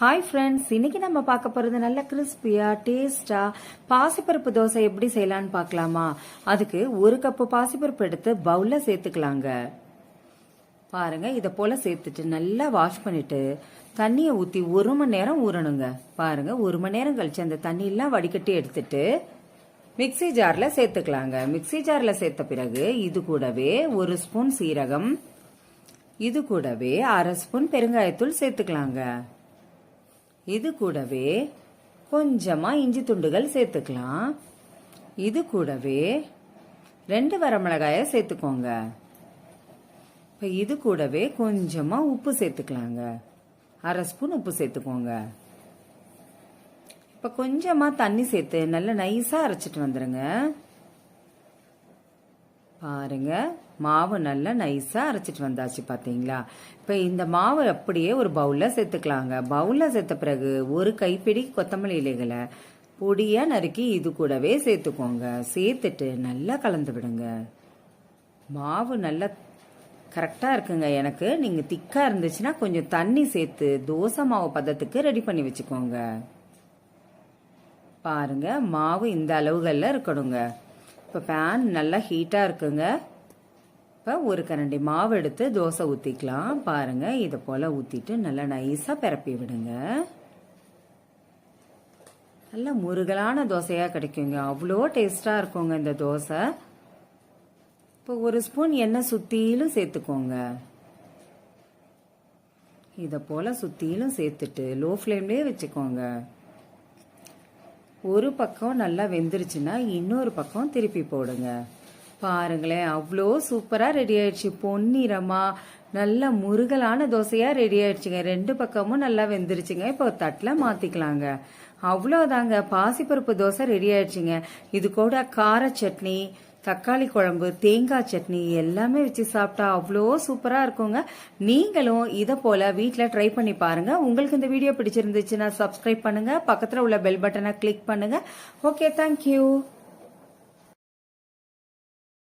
Hi friends இன்னைக்கு நம்ம பார்க்க போகிறது நல்ல கிறிஸ்பியா டேஸ்டா பாசிப்பருப்பு தோசை எப்படி செய்யலான்னு பார்க்கலாமா? அதுக்கு ஒரு கப்பு பாசிப்பருப்பு எடுத்து பவுல்ல சேர்த்துக்கலாங்க. பாருங்க இதை போல சேர்த்துட்டு நல்லா வாஷ் பண்ணிட்டு தண்ணியை ஊற்றி ஒரு மணி நேரம் ஊறணுங்க. பாருங்க ஒரு மணி நேரம் கழிச்சு அந்த தண்ணியெல்லாம் வடிகட்டி எடுத்துட்டு மிக்ஸி ஜாரில் சேர்த்துக்கலாங்க. மிக்ஸி ஜாரில் சேர்த்த பிறகு இது கூடவே ஒரு ஸ்பூன் சீரகம் இது கூடவே அரை ஸ்பூன் பெருங்காயத்தூள் சேர்த்துக்கலாங்க. இது கூடவே கொஞ்சமா இஞ்சி துண்டுகள் சேர்த்துக்கலாம். இது கூடவே ரெண்டு வரமிளகாய சேர்த்துக்கோங்க. இப்போ இது கூடவே கொஞ்சமா உப்பு சேர்த்துக்கலாங்க. அரை ஸ்பூன் உப்பு சேர்த்துக்கோங்க. இப்போ கொஞ்சமா தண்ணி சேர்த்து நல்லா நைஸா அரைச்சிட்டு வந்துருங்க. பாருங்க. மாவு நல்லா நைஸாக அரைச்சிட்டு வந்தாச்சு பார்த்தீங்களா இப்போ இந்த மாவு அப்படியே ஒரு பவுலில் சேர்த்துக்கலாங்க. பவுலில் சேர்த்த பிறகு ஒரு கைப்பிடி கொத்தமல்லி இலைகளை பொடியாக நறுக்கி இது கூடவே சேர்த்துக்கோங்க. சேர்த்துட்டு நல்லா கலந்து விடுங்க. மாவு நல்லா கரெக்டாக இருக்குங்க. எனக்கு நீங்கள் திக்காக இருந்துச்சுன்னா கொஞ்சம் தண்ணி சேர்த்து தோசை மாவு பதத்துக்கு ரெடி பண்ணி வச்சுக்கோங்க. பாருங்க மாவு இந்த அளவுகளில் இருக்கணுங்க. இப்போ பேன் நல்லா ஹீட்டாக இருக்குங்க. இப்போ ஒரு கரண்டி மாவு எடுத்து தோசை ஊற்றிக்கலாம் பாருங்கள் இதை போல் ஊற்றிட்டு நல்லா நைஸாக பரப்பி விடுங்க. நல்ல முருகலான தோசையாக கிடைக்குங்க. அவ்வளோ டேஸ்ட்டாக இருக்குங்க இந்த தோசை. இப்போ ஒரு ஸ்பூன் எண்ணெய் சுற்றிலும் சேர்த்துக்கோங்க. இதை போல் சுற்றிலும் சேர்த்துட்டு லோ ஃப்ளேம்லேயே வச்சுக்கோங்க. ஒரு பக்கம் நல்லா வெந்துருச்சுன்னா இன்னொரு பக்கம் திருப்பி போடுங்க. பாருங்களேன் அவ்வளோ சூப்பராக ரெடி ஆயிடுச்சு. பொன்னிறமா நல்ல முருகலான தோசையாக ரெடி ஆயிடுச்சுங்க. ரெண்டு பக்கமும் நல்லா வெந்துருச்சுங்க. இப்போ தட்டில் மாற்றிக்கலாங்க அவ்வளோதாங்க பாசிப்பருப்பு தோசை ரெடி ஆயிடுச்சுங்க. இது கூட கார சட்னி தக்காளி குழம்பு தேங்காய் சட்னி எல்லாமே வச்சு சாப்பிட்டா அவ்வளோ சூப்பராக இருக்குங்க. நீங்களும் இதை போல் வீட்டில் ட்ரை பண்ணி பாருங்கள் உங்களுக்கு இந்த வீடியோ பிடிச்சிருந்துச்சுன்னா சப்ஸ்கிரைப் பண்ணுங்கள் பக்கத்தில் உள்ள பெல் பட்டனை கிளிக் பண்ணுங்கள் ஓகே தேங்க்யூ